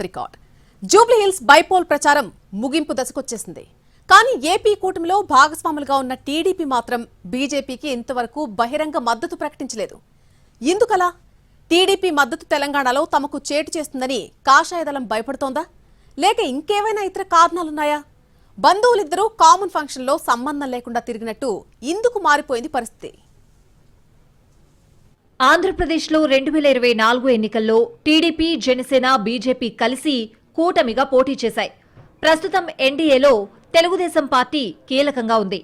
The record Jubilee Hills bypoll ప్రచారం ముగింపు దశకొచ్చేసింది. కానీ ఏపీ కూటమిలో భాగస్వాములుగా ఉన్న టీడీపీ మాత్రం బీజేపీకి ఇంతవరకు బహిరంగ మద్దతు ప్రకటించలేదు. ఎందుకలా? టీడీపీ మద్దతు తెలంగాణలో తమకు చేటు చేస్తుందని కాషాయదళం భయపడుతోందా? లేక ఇంకేమైనా ఇతర కారణాలున్నాయా? బంధువులిద్దరూ కామన్ ఫంక్షన్లో సంబంధం లేకుండా తిరిగినట్టు ఇందుకు మారిపోయింది పరిస్థితి. ఆంధ్రప్రదేశ్లో రెండు వేల ఇరవై నాలుగు ఎన్నికల్లో టీడీపీ జనసేన బీజేపీ కలిసి కూటమిగా పోటీ చేశాయి. ప్రస్తుతం ఎన్డీఏలో తెలుగుదేశం పార్టీ కీలకంగా ఉంది.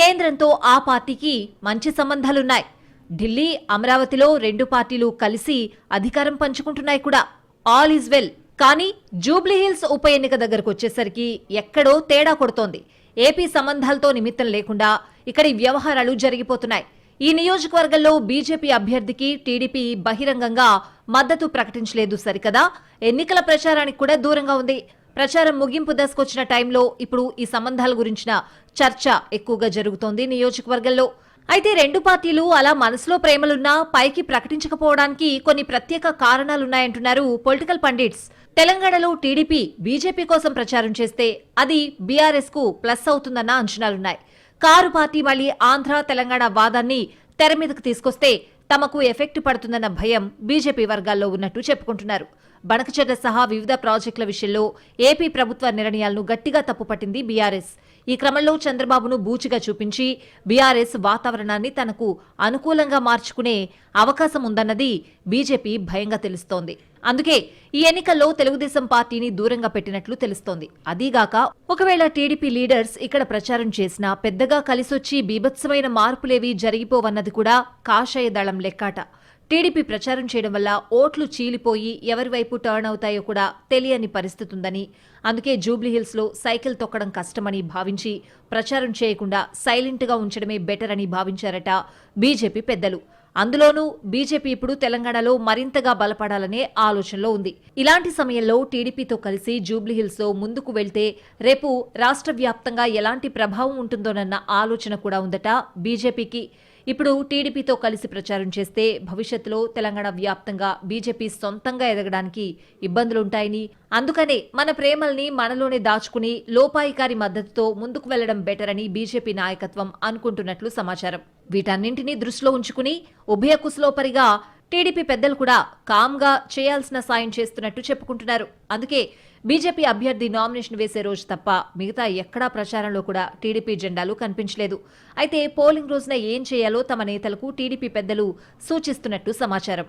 కేంద్రంతో ఆ పార్టీకి మంచి సంబంధాలున్నాయి. ఢిల్లీ అమరావతిలో రెండు పార్టీలు కలిసి అధికారం పంచుకుంటున్నాయి కూడా. All is well. కానీ జూబ్లీహిల్స్ ఉప ఎన్నిక దగ్గరకు వచ్చేసరికి ఎక్కడో తేడా కొడుతోంది. ఏపీ సంబంధాలతో నిమిత్తం లేకుండా ఇక్కడి వ్యవహారాలు జరిగిపోతున్నాయి. ఈ నియోజకవర్గంలో బీజేపీ అభ్యర్థికి టీడీపీ బహిరంగంగా మద్దతు ప్రకటించలేదు సరికదా. ఎన్నికల ప్రచారానికి కూడా దూరంగా ఉంది. ప్రచారం ముగింపు దశకొచ్చిన టైంలో ఇప్పుడు ఈ సంబంధాల గురించిన చర్చ ఎక్కువగా జరుగుతోంది నియోజకవర్గంలో. అయితే రెండు పార్టీలు అలా మనసులో ప్రేమలున్నా పైకి ప్రకటించకపోవడానికి కొన్ని ప్రత్యేక కారణాలున్నాయంటున్నారు పొలిటికల్ పండిట్స్. తెలంగాణలో టీడీపీ బీజేపీ కోసం ప్రచారం చేస్తే అది బీఆర్ఎస్కు ప్లస్ అవుతుందన్న అంచనాలున్నాయి. కారు పార్టీ మళ్ళీ ఆంధ్ర తెలంగాణ వాదాన్ని తెర మీదకు తీసుకొస్తే తమకు ఎఫెక్ట్ పడుతుందన్న భయం బీజేపీ వర్గాల్లో ఉన్నట్టు చెప్పుకుంటున్నారు. బనకచెర్ల సహా వివిధ ప్రాజెక్టుల విషయంలో ఏపీ ప్రభుత్వ నిర్ణయాలను గట్టిగా తప్పుపట్టింది బీఆర్ఎస్. ఈ క్రమంలో చంద్రబాబును బూచిగా చూపించి బీఆర్ఎస్ వాతావరణాన్ని తనకు అనుకూలంగా మార్చుకునే అవకాశం ఉందన్నది బీజేపీ భయంగా తెలుస్తోంది. అందుకే ఈ ఎన్నికల్లో తెలుగుదేశం పార్టీని దూరంగా పెట్టినట్లు తెలుస్తోంది. అదీగాక ఒకవేళ టీడీపీ లీడర్స్ ఇక్కడ ప్రచారం చేసినా పెద్దగా కలిసొచ్చి బీభత్సమైన మార్పులేవీ జరిగిపోవన్నది కూడా కాషాయ దళం లెక్కాట. టీడీపీ ప్రచారం చేయడం వల్ల ఓట్లు చీలిపోయి ఎవరి వైపు టర్న్ అవుతాయో కూడా తెలియని పరిస్థితి ఉందని అందుకే జూబ్లీహిల్స్లో సైకిల్ తొక్కడం కష్టమని భావించి ప్రచారం చేయకుండా సైలెంట్గా ఉంచడమే బెటర్ అని భావించారట బీజేపీ పెద్దలు. అందులోనూ బీజేపీ ఇప్పుడు తెలంగాణలో మరింతగా బలపడాలనే ఆలోచనలో ఉంది. ఇలాంటి సమయంలో టీడీపీతో కలిసి జూబ్లీహిల్స్లో ముందుకు వెళ్తే రేపు రాష్ట్ర వ్యాప్తంగా ఎలాంటి ప్రభావం ఉంటుందోనన్న ఆలోచన కూడా ఉందట బీజేపీకి. ఇప్పుడు టీడీపీతో కలిసి ప్రచారం చేస్తే భవిష్యత్తులో తెలంగాణ వ్యాప్తంగా బీజేపీ సొంతంగా ఎదగడానికి ఇబ్బందులుంటాయని అందుకనే మన ప్రేమల్ని మనలోనే దాచుకుని లోపాయికారి మద్దతుతో ముందుకు వెళ్ళడం బెటర్ అని బీజేపీ నాయకత్వం అనుకుంటున్నట్లు సమాచారం. వీటన్నింటినీ దృష్టిలో ఉంచుకుని ఉభయ కుశలోపరిగా టీడీపీ పెద్దలు కూడా కామ్గా చేయాల్సిన సాయం చేస్తున్నట్టు చెప్పుకుంటున్నారు. అందుకే బీజేపీ అభ్యర్థి నామినేషన్ వేసే రోజు తప్ప మిగతా ఎక్కడా ప్రచారంలో కూడా టీడీపీ జెండాలు కనిపించలేదు. అయితే పోలింగ్ రోజున ఏం చేయాలో తమ నేతలకు టీడీపీ పెద్దలు సూచిస్తున్నట్టు సమాచారం.